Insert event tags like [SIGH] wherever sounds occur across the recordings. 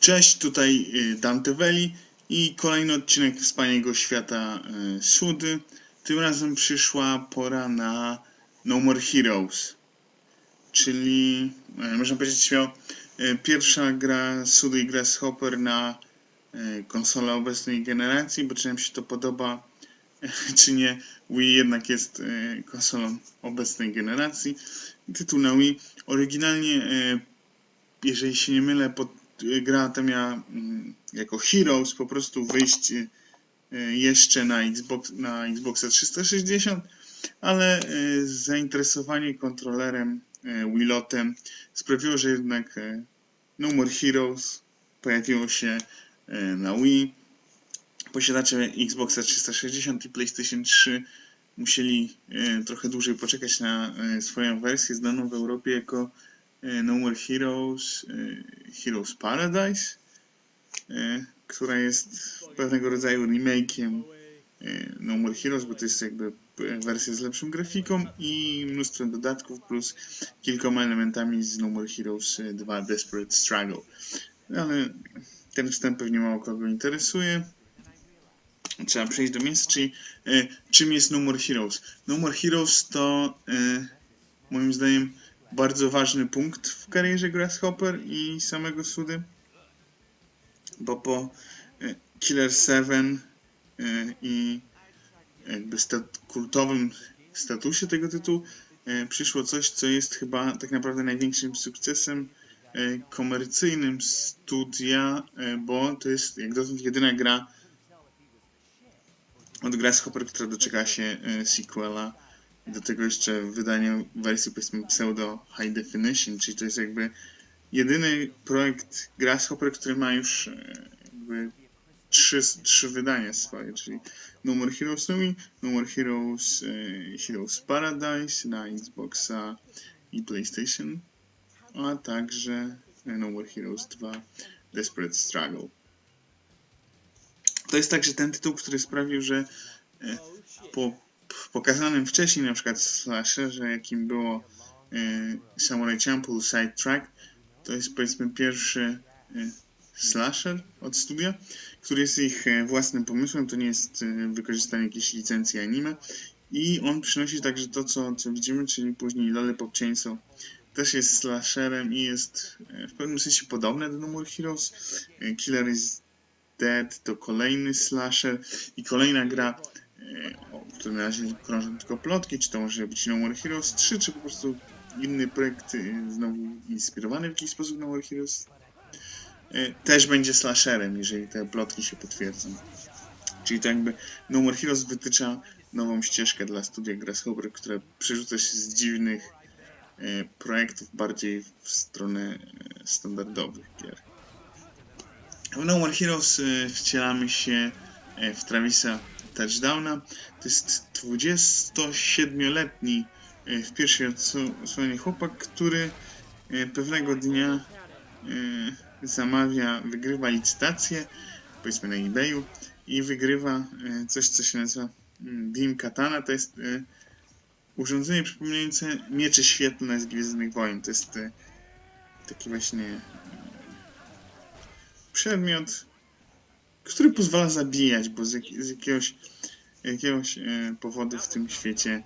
Cześć, tutaj y, Dante Veli i kolejny odcinek Wspaniałego Świata y, Sudy. Tym razem przyszła pora na No More Heroes, czyli y, można powiedzieć śmiało pierwsza gra Sudy i Grasshopper na konsolę obecnej generacji, bo czy nam się to podoba, [LAUGHS] czy nie, Wii jednak jest konsolą obecnej generacji. Tytuł na Wii. Oryginalnie, jeżeli się nie mylę, pod gra ta miała mm, jako Heroes po prostu wyjść y, jeszcze na, Xbox, na Xboxa 360, ale y, zainteresowanie kontrolerem y, Wilotem sprawiło, że jednak y, No Heroes pojawiło się na Wii. Posiadacze Xboxa 360 i PlayStation 3 musieli trochę dłużej poczekać na swoją wersję znaną w Europie jako No More Heroes, y, Heroes Paradise, y, która jest pewnego rodzaju remake'iem No More Heroes, bo to jest jakby wersja z lepszą grafiką i mnóstwem dodatków plus kilkoma elementami z No More Heroes y, 2 Desperate Struggle. Ale ten wstęp pewnie mało kogo interesuje. Trzeba przejść do miejsca, czyli czym jest No More Heroes? No More Heroes to moim zdaniem bardzo ważny punkt w karierze Grasshopper i samego Sudy, bo po y, Killer 7 y, i jakby stat kultowym statusie tego tytułu y, przyszło coś, co jest chyba tak naprawdę największym sukcesem komercyjnym studia, bo to jest jak dotąd jedyna gra od Grasshopper, która doczekała się sequela do tego jeszcze wydanie wersji powiedzmy pseudo high definition, czyli to jest jakby jedyny projekt Grasshopper, który ma już e, jakby trzy, trzy wydania swoje, czyli No More Heroes No, no More Heroes, e, Heroes Paradise na Xboxa i PlayStation, a także No More Heroes 2 Desperate Struggle. To jest także ten tytuł, który sprawił, że e, po w pokazanym wcześniej na przykład slasherze, jakim było y, Samurai Champloo Sidetrack, to jest powiedzmy pierwszy y, slasher od studia, który jest ich y, własnym pomysłem, to nie jest y, wykorzystanie jakiejś licencji anime i on przynosi także to, co, co widzimy, czyli później Lollipop Chainsaw też jest slasherem i jest y, w pewnym sensie podobne do No More Heroes. Killer is Dead to kolejny slasher i kolejna gra którym na razie krążą tylko plotki, czy to może być No More Heroes 3, czy po prostu inny projekt y, znowu inspirowany w jakiś sposób No More Heroes. Y, Też będzie slasherem, jeżeli te plotki się potwierdzą. Czyli to jakby No More Heroes wytycza nową ścieżkę dla studia Grasshopper, które przerzuca się z dziwnych y, projektów bardziej w stronę standardowych gier. W No More Heroes wcielamy się w Travisa touchdowna. To jest 27-letni e, w pierwszej odsłonie chłopak, który e, pewnego dnia e, zamawia, wygrywa licytację, powiedzmy na eBayu i wygrywa coś, co się nazywa mm, Beam Katana. To jest urządzenie przypominające miecze świetlne z Gwiezdnych Wojen. To jest taki właśnie przedmiot, który pozwala zabijać, bo z, jak, z jakiegoś, jakiegoś e, powodu w tym świecie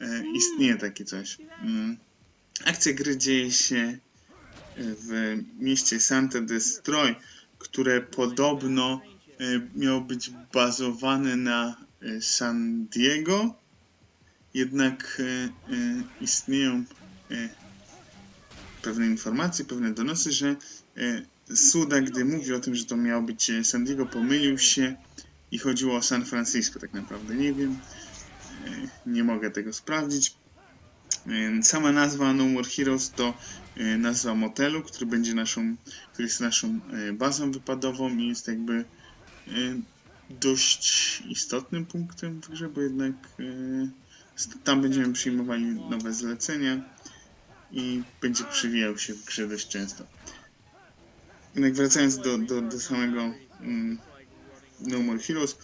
e, istnieje takie coś. Mm. Akcja gry dzieje się w mieście Santa Destroy, które podobno e, miało być bazowane na e, San Diego, jednak e, e, istnieją e, pewne informacje, pewne donosy, że e, Suda, gdy mówi o tym, że to miało być e, San Diego, pomylił się i chodziło o San Francisco tak naprawdę. Nie wiem, e, nie mogę tego sprawdzić. E, Sama nazwa No More Heroes to nazwa motelu, który będzie naszą, który jest naszą bazą wypadową i jest jakby dość istotnym punktem w grze, bo jednak tam będziemy przyjmowali nowe zlecenia i będzie przywijał się w grze dość często. Jednak wracając do, do, do samego No More Heroes,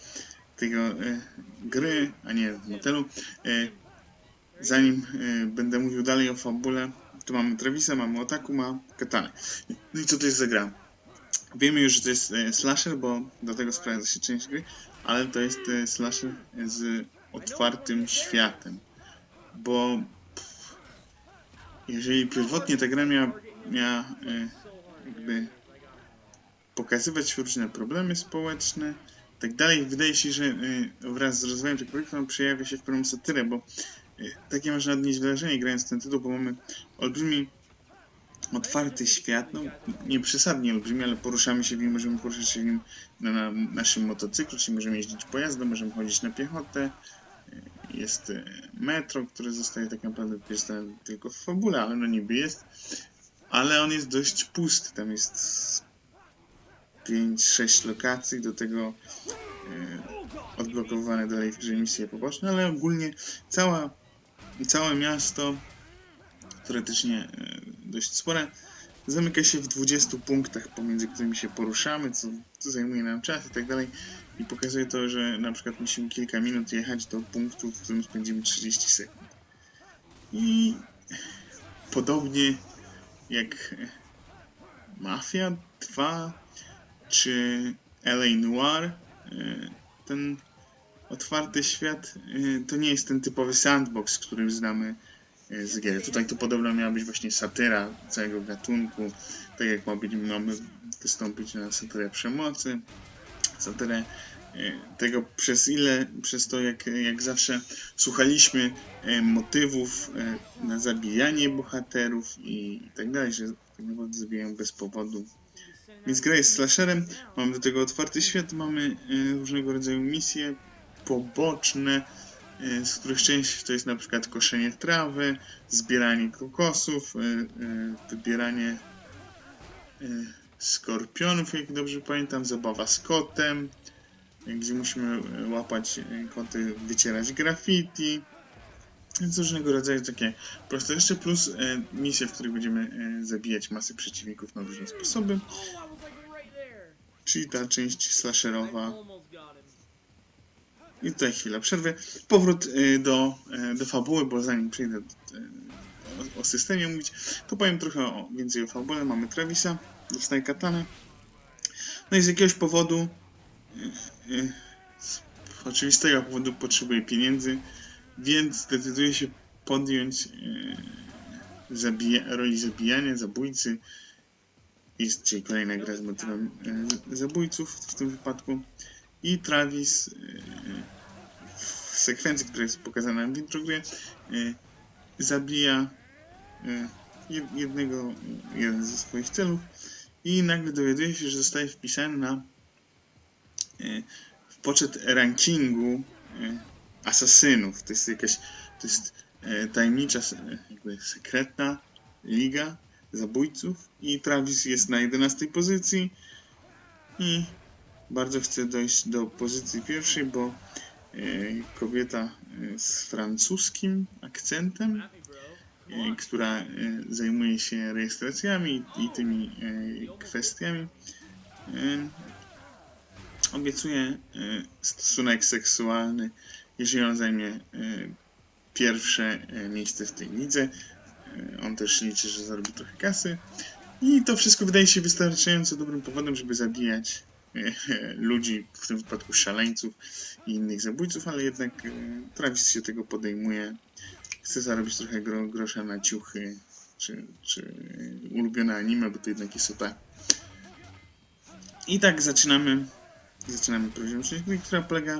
tego e, gry, a nie motelu, e, zanim e, będę mówił dalej o fabule, tu mamy Travisa, mamy Otakuma, Katanę. No i co to jest za gra? Wiemy już, że to jest e, slasher, bo do tego sprawdza się część gry, ale to jest e, slasher z otwartym światem. Bo pff, jeżeli pierwotnie ta gra miała, miała e, jakby pokazywać różne problemy społeczne tak dalej, wydaje się, że e, wraz z rozwojem tego projektu przejawia się w pewną satyrę, bo e, takie można odnieść wrażenie grając ten tytuł, bo mamy olbrzymi otwarty świat, no nieprzesadnie olbrzymi, ale poruszamy się w nim, możemy poruszać się w nim na, na naszym motocyklu, czyli możemy jeździć pojazdem, możemy chodzić na piechotę. Jest e, metro, które zostaje tak naprawdę tylko w fabule, ale no niby jest. Ale on jest dość pusty, tam jest 5-6 lokacji, do tego e, odblokowane dalej w grze misje poboczne, ale ogólnie cała, całe miasto teoretycznie e, dość spore. Zamyka się w 20 punktach, pomiędzy którymi się poruszamy, co, co zajmuje nam czas i tak dalej. I pokazuje to, że na przykład musimy kilka minut jechać do punktu, w którym spędzimy 30 sekund. I podobnie jak Mafia 2 czy LA Noir, e, ten otwarty świat e, to nie jest ten typowy sandbox, którym znamy e, z gier. Tutaj to podobno miała być właśnie satyra całego gatunku, tak jak ma być, mamy wystąpić na satyrę przemocy, satyrę tego przez ile, przez to jak, jak zawsze słuchaliśmy motywów na zabijanie bohaterów i tak dalej, że tak naprawdę zabijają bez powodu. Więc gra jest slasherem, mamy do tego otwarty świat, mamy e, różnego rodzaju misje poboczne, e, z których część to jest na przykład koszenie trawy, zbieranie kokosów, e, e, wybieranie e, skorpionów, jak dobrze pamiętam, zabawa z kotem, e, gdzie musimy łapać koty, wycierać graffiti. Więc różnego rodzaju takie proste rzeczy, plus e, misje, w których będziemy e, zabijać masy przeciwników na różne sposoby, czyli ta część slasherowa. I tutaj chwila przerwy. Powrót y, do, y, do fabuły, bo zanim przejdę do, y, o, o systemie mówić, to powiem trochę o, więcej o fabule. Mamy Travisa, dostaje katanę. No i z jakiegoś powodu, y, y, z oczywistego powodu potrzebuje pieniędzy, więc zdecyduje się podjąć y, zabija, roli zabijania, zabójcy. Jest czyli kolejna gra z motywem y, zabójców w tym wypadku. I Travis y, w sekwencji, która jest pokazana w introgrie, y, zabija jed- jednego, jeden ze swoich celów i nagle dowiaduje się, że zostaje wpisany na y, w poczet rankingu y, asasynów. To jest jakaś, to jest y, tajemnicza, s- jakby sekretna liga zabójców i Travis jest na 11 pozycji i bardzo chcę dojść do pozycji pierwszej, bo e, kobieta e, z francuskim akcentem, e, która e, zajmuje się rejestracjami i tymi e, kwestiami, e, obiecuje e, stosunek seksualny, jeżeli on zajmie e, pierwsze e, miejsce w tej lidze. E, On też liczy, że zarobi trochę kasy. I to wszystko wydaje się wystarczająco dobrym powodem, żeby zabijać [LAUGHS] ludzi, w tym wypadku szaleńców i innych zabójców, ale jednak Travis się tego podejmuje. Chce zarobić trochę gro, grosza na ciuchy, czy, czy ulubione anime, bo to jednak jest OP. I tak zaczynamy, zaczynamy prawdziwą część która polega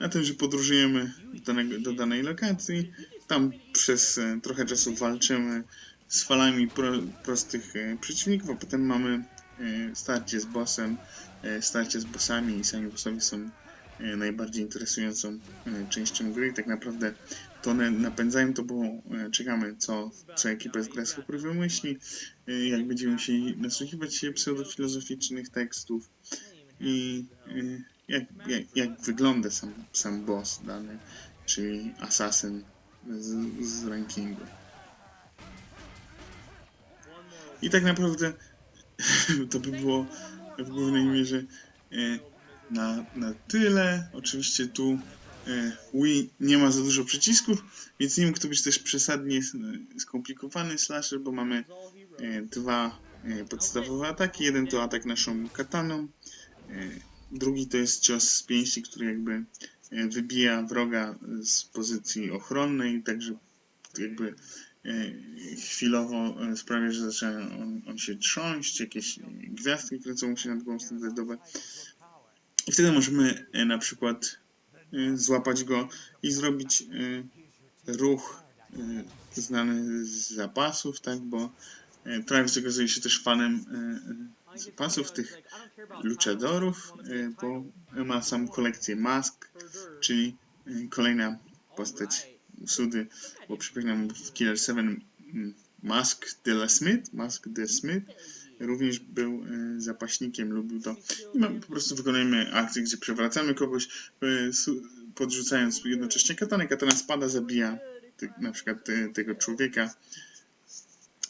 na tym, że podróżujemy do, danego, do danej lokacji, tam przez e, trochę czasu walczymy z falami pro, prostych e, przeciwników, a potem mamy e, starcie z bossem, starcie z bossami i sami bossowie są najbardziej interesującą częścią gry. I tak naprawdę to one napędzają to, bo czekamy co, co ekipa z Grasshopper wymyśli, jak będziemy musieli nasłuchiwać się pseudofilozoficznych tekstów i jak, jak, jak wygląda sam, sam boss dany, czyli asasyn z, z rankingu. I tak naprawdę [LAUGHS] to by było w głównej mierze e, na, na tyle. Oczywiście tu e, Wii nie ma za dużo przycisków, więc nie mógł to być też przesadnie skomplikowany slasher, bo mamy e, dwa podstawowe ataki. Jeden to atak naszą kataną, drugi to jest cios z pięści, który jakby e, wybija wroga z pozycji ochronnej, także jakby e, chwilowo e, sprawia, że zaczyna on, on się trząść, jakieś gwiazdki kręcą mu się nad głową standardowe. I wtedy możemy na przykład złapać go i zrobić ruch znany z zapasów, tak, bo e, Travis okazuje się też fanem e, e, zapasów tych luchadorów, bo ma sam kolekcję mask, czyli kolejna postać Sudy, bo przypominam w Killer 7 mm, Mask de la Smith, Mask de Smith również był zapaśnikiem, lubił to. I mamy, po prostu wykonujemy akcję, gdzie przewracamy kogoś, podrzucając jednocześnie katanę. Katana spada, zabija na przykład te, tego człowieka.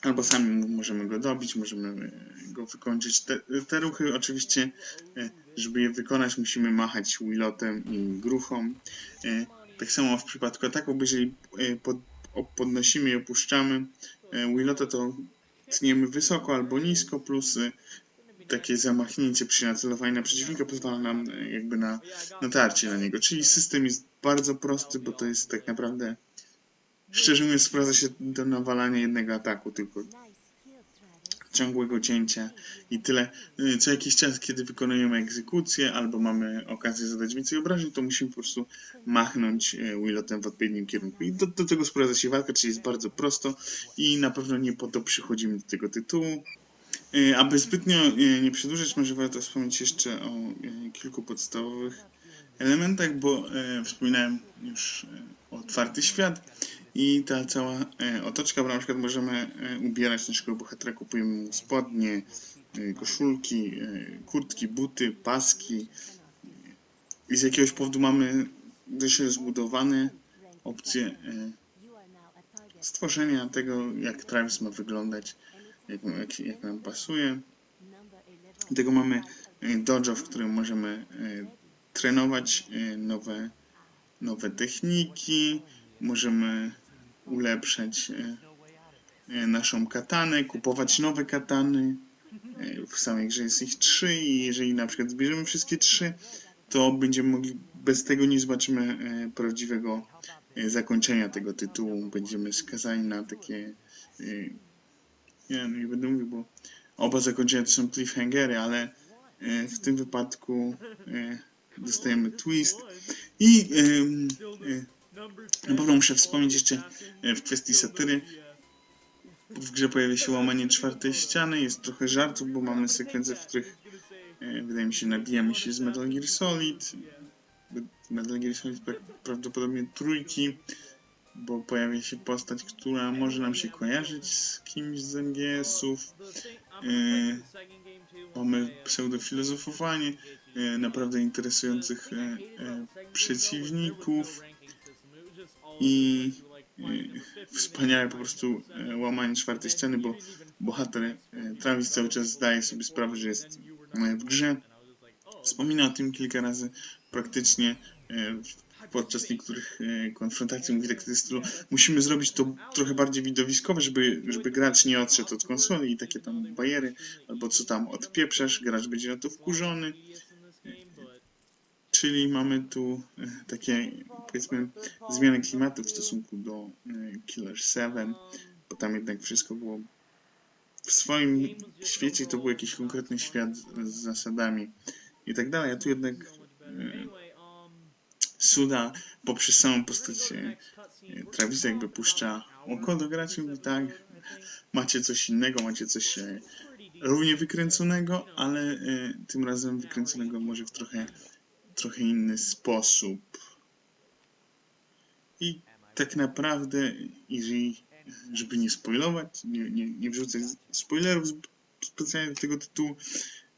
Albo sami możemy go dobić, możemy e, go wykończyć. Te, te ruchy oczywiście, e, żeby je wykonać, musimy machać wilotem i gruchą. E, Tak samo w przypadku ataku, bo jeżeli pod, podnosimy i opuszczamy wilota, to tniemy wysoko albo nisko, plus takie zamachnięcie przy nacelowaniu na przeciwnika pozwala nam jakby na natarcie na niego. Czyli system jest bardzo prosty, bo to jest tak naprawdę, szczerze mówiąc, sprawdza się do nawalania jednego ataku, tylko ciągłego cięcia i tyle. Y, Co jakiś czas, kiedy wykonujemy egzekucję albo mamy okazję zadać więcej obrażeń, to musimy po prostu machnąć e, wilotem w odpowiednim kierunku. I do, do tego sprowadza się walka, czyli jest bardzo prosto i na pewno nie po to przychodzimy do tego tytułu. Y, Aby zbytnio y, nie przedłużać, może warto wspomnieć jeszcze o y, kilku podstawowych elementach, bo wspominałem już o otwarty świat i ta cała e, otoczka, bo na przykład możemy e, ubierać naszego bohatera, kupujemy mu spodnie, e, koszulki, kurtki, buty, paski i z jakiegoś powodu mamy dość rozbudowane opcje stworzenia tego, jak Travis ma wyglądać, jak, jak, jak nam pasuje. Do tego mamy dojo, w którym możemy trenować nowe, nowe techniki, możemy ulepszać e, e, naszą katanę, kupować nowe katany. E, W samej grze jest ich trzy i jeżeli na przykład zbierzemy wszystkie trzy, to będziemy mogli, bez tego nie zobaczymy prawdziwego zakończenia tego tytułu. Będziemy skazani na takie, nie, no nie będę mówił, bo oba zakończenia to są cliffhangery, ale w tym wypadku dostajemy twist i na pewno muszę wspomnieć jeszcze e, w kwestii satyry. W grze pojawia się łamanie czwartej ściany, jest trochę żartów, bo mamy sekwencje, w których e, wydaje mi się nabijamy się z Metal Gear Solid. Metal Gear Solid pra- prawdopodobnie trójki, bo pojawia się postać, która może nam się kojarzyć z kimś z MGS-ów. E, mamy pseudofilozofowanie naprawdę interesujących przeciwników i wspaniałe po prostu e, łamanie czwartej ściany, bo bohater e, Travis cały czas zdaje sobie sprawę, że jest e, w grze. Wspomina o tym kilka razy praktycznie podczas niektórych konfrontacji mówi tak w stylu musimy zrobić to trochę bardziej widowiskowe, żeby, żeby gracz nie odszedł od konsoli i takie tam bajery, albo co tam odpieprzasz, gracz będzie na to wkurzony. Czyli mamy tu e, takie, powiedzmy, zmiany klimatu w stosunku do e, Killer 7, bo tam jednak wszystko było w swoim świecie, to był jakiś konkretny świat z zasadami i tak dalej, a tu jednak e, Suda poprzez samą postać Travisa jakby puszcza oko do graczy, tak, macie coś innego, macie coś równie wykręconego, ale tym razem wykręconego może w trochę, trochę inny sposób. I tak naprawdę, jeżeli, żeby nie spoilować, nie, nie, nie wrzucać spoilerów specjalnie do tego tytułu,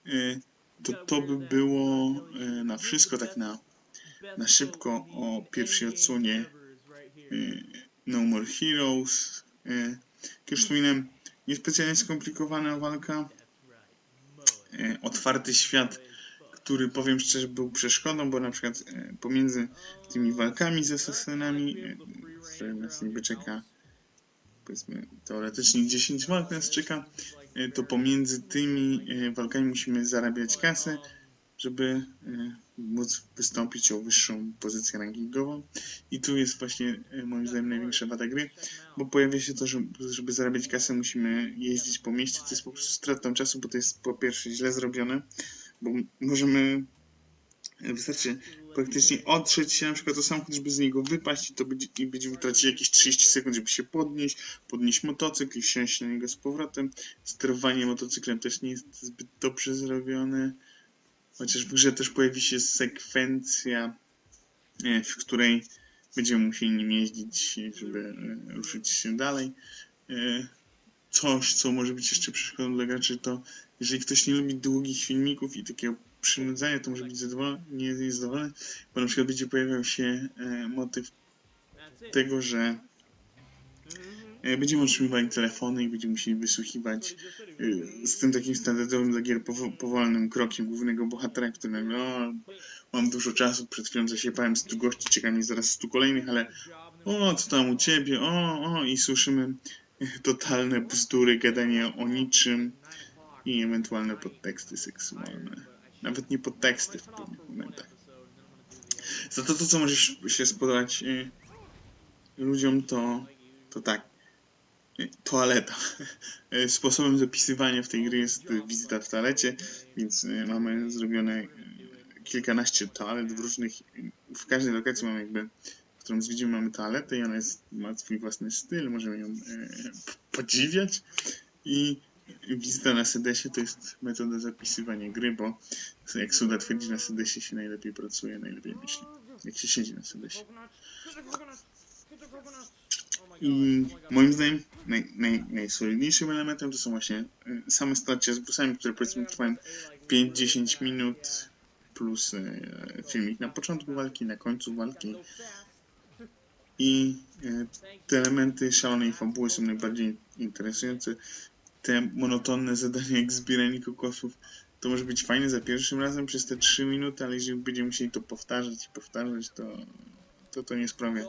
e, to to by było e, na wszystko, tak na, na szybko o pierwszej odsłonie e, No More Heroes. Jak już wspominałem, niespecjalnie skomplikowana walka, otwarty świat, który powiem szczerze był przeszkodą, bo na przykład e, pomiędzy tymi walkami z asasynami, które nas niby czeka powiedzmy teoretycznie 10 walk nas czeka, e, to pomiędzy tymi e, walkami musimy zarabiać kasę, żeby móc wystąpić o wyższą pozycję rankingową. I tu jest właśnie moim zdaniem największa wada gry, bo pojawia się to, że żeby zarabiać kasę musimy jeździć po mieście, to jest po prostu stratą czasu, bo to jest po pierwsze źle zrobione, bo możemy e, wystarczy praktycznie otrzeć się na przykład o samochód, żeby z niego wypaść i to będzie, i będziemy tracić jakieś 30 sekund, żeby się podnieść, podnieść motocykl i wsiąść na niego z powrotem. Sterowanie motocyklem też nie jest zbyt dobrze zrobione. Chociaż w grze też pojawi się sekwencja, e, w której będziemy musieli nim jeździć, żeby e, ruszyć się dalej. Coś, co może być jeszcze przeszkodą dla graczy, to jeżeli ktoś nie lubi długich filmików i takiego przynudzania, to może być zadowolony, nie zadowolony, bo na przykład będzie pojawiał się e, motyw tego, że e, będziemy otrzymywali telefony i będziemy musieli wysłuchiwać e, z tym takim standardowym dla gier powo- powolnym krokiem głównego bohatera, który nagle o, mam dużo czasu, przed chwilą zasiepałem 100 gości, czeka mnie zaraz 100 kolejnych, ale o, co tam u ciebie, o, o, i słyszymy totalne bzdury, gadanie o niczym i ewentualne podteksty seksualne. Nawet nie podteksty w pewnych momentach. Za to, to co może się spodobać e, ludziom, to, to tak. e, Toaleta. E, [LAUGHS] Sposobem zapisywania w tej gry jest wizyta w toalecie, więc mamy zrobione kilkanaście toalet w różnych, w każdej lokacji mamy jakby, którą zwiedzimy mamy toaletę i ona jest, ma swój własny styl, możemy ją e, podziwiać i wizyta na sedesie to jest metoda zapisywania gry, bo jak Suda twierdzi, na sedesie się najlepiej pracuje, najlepiej myśli. Jak się siedzi na sedesie. I moim zdaniem naj, naj, najsolidniejszym elementem to są właśnie y, same starcia z bossami, które powiedzmy trwają 5-10 minut plus y, filmik na początku walki, na końcu walki i y, te elementy szalonej fabuły są najbardziej interesujące. Te monotonne zadania jak zbieranie kokosów to może być fajne za pierwszym razem przez te 3 minuty, ale jeżeli będziemy musieli to powtarzać i powtarzać, to to, to nie sprawia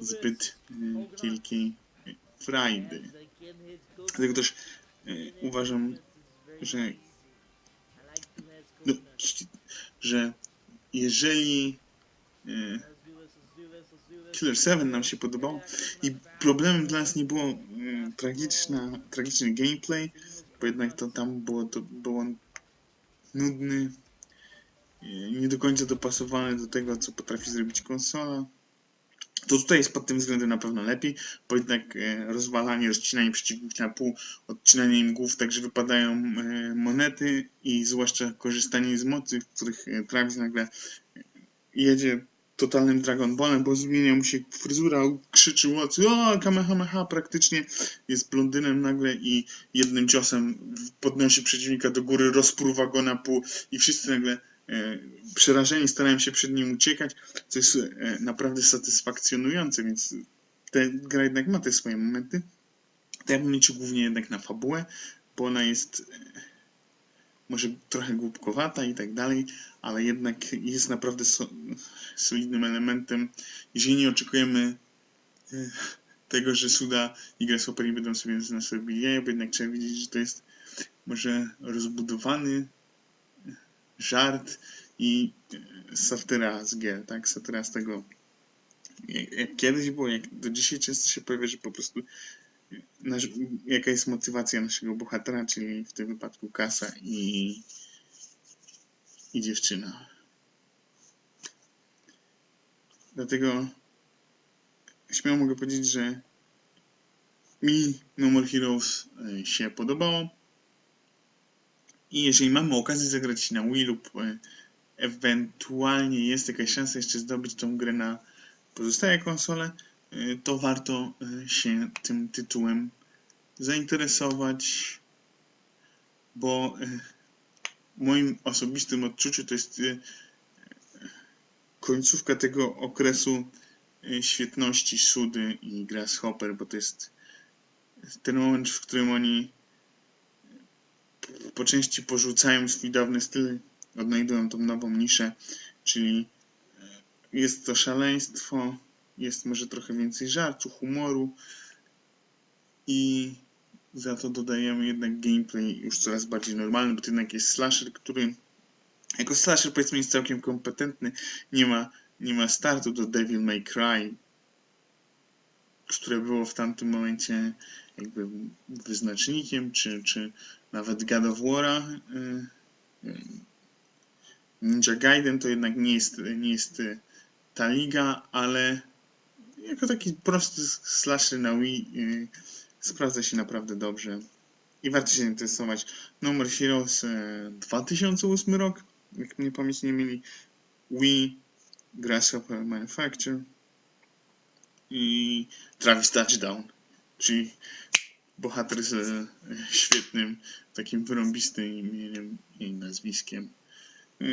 zbyt y, wielkiej frajdy. Dlatego też y, uważam, że, no, że jeżeli y, Killer 7 nam się podobało i problemem dla nas nie było y, tragiczna, tragiczny gameplay, bo jednak to tam było, to było on nudny, y, nie do końca dopasowany do tego, co potrafi zrobić konsola. To tutaj jest pod tym względem na pewno lepiej, bo jednak e, rozwalanie, rozcinanie przeciwników na pół, odcinanie im głów, tak że wypadają e, monety i zwłaszcza korzystanie z mocy, których e, Travis nagle jedzie totalnym Dragon Ballem, bo zmienia mu się fryzura, krzyczy łocy, o kamehameha, praktycznie jest blondynem nagle i jednym ciosem podnosi przeciwnika do góry, rozpruwa go na pół i wszyscy nagle e, przerażeni starają się przed nim uciekać, co jest e, naprawdę satysfakcjonujące, więc ta gra jednak ma te swoje momenty. To ja bym liczył głównie jednak na fabułę, bo ona jest e, może trochę głupkowata i tak dalej, ale jednak jest naprawdę so, solidnym elementem. Jeżeli nie oczekujemy e, tego, że Suda i Grasshopper nie będą sobie z nas robili jaja, bo jednak trzeba wiedzieć, że to jest może rozbudowany żart i e, satyra z gier, tak? Satyra z tego, jak kiedyś było, jak do dzisiaj często się pojawia, że po prostu nasz, jaka jest motywacja naszego bohatera, czyli w tym wypadku kasa i, i dziewczyna. Dlatego śmiało mogę powiedzieć, że mi No More Heroes e, się podobało. I jeżeli mamy okazję zagrać na Wii lub e, ewentualnie jest jakaś szansa jeszcze zdobyć tą grę na pozostałe konsole, to warto e, się tym tytułem zainteresować, bo e, w moim osobistym odczuciu to jest końcówka tego okresu świetności Sudy i Grasshopper, bo to jest ten moment, w którym oni po części porzucają swój dawny styl, odnajdują tą nową niszę, czyli jest to szaleństwo, jest może trochę więcej żartu, humoru, i za to dodajemy jednak gameplay już coraz bardziej normalny, bo to jednak jest slasher, który jako slasher powiedzmy jest całkiem kompetentny, nie ma, nie ma startu do Devil May Cry, które było w tamtym momencie jakby wyznacznikiem, czy, czy nawet God of War'a. y, y, Ninja Gaiden to jednak nie jest, nie jest ta liga, ale jako taki prosty slasher na Wii y, sprawdza się naprawdę dobrze i warto się interesować. More Heroes e, 2008 rok, jak mnie pamięć nie mieli, Wii, Grasshopper Manufacture i Travis Touchdown, czyli bohater z e, świetnym, takim wyrąbistym imieniem i nazwiskiem. E,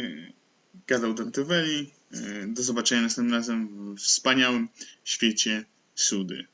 Gadał Dantevelli. E, Do zobaczenia następnym razem w wspaniałym świecie Sudy.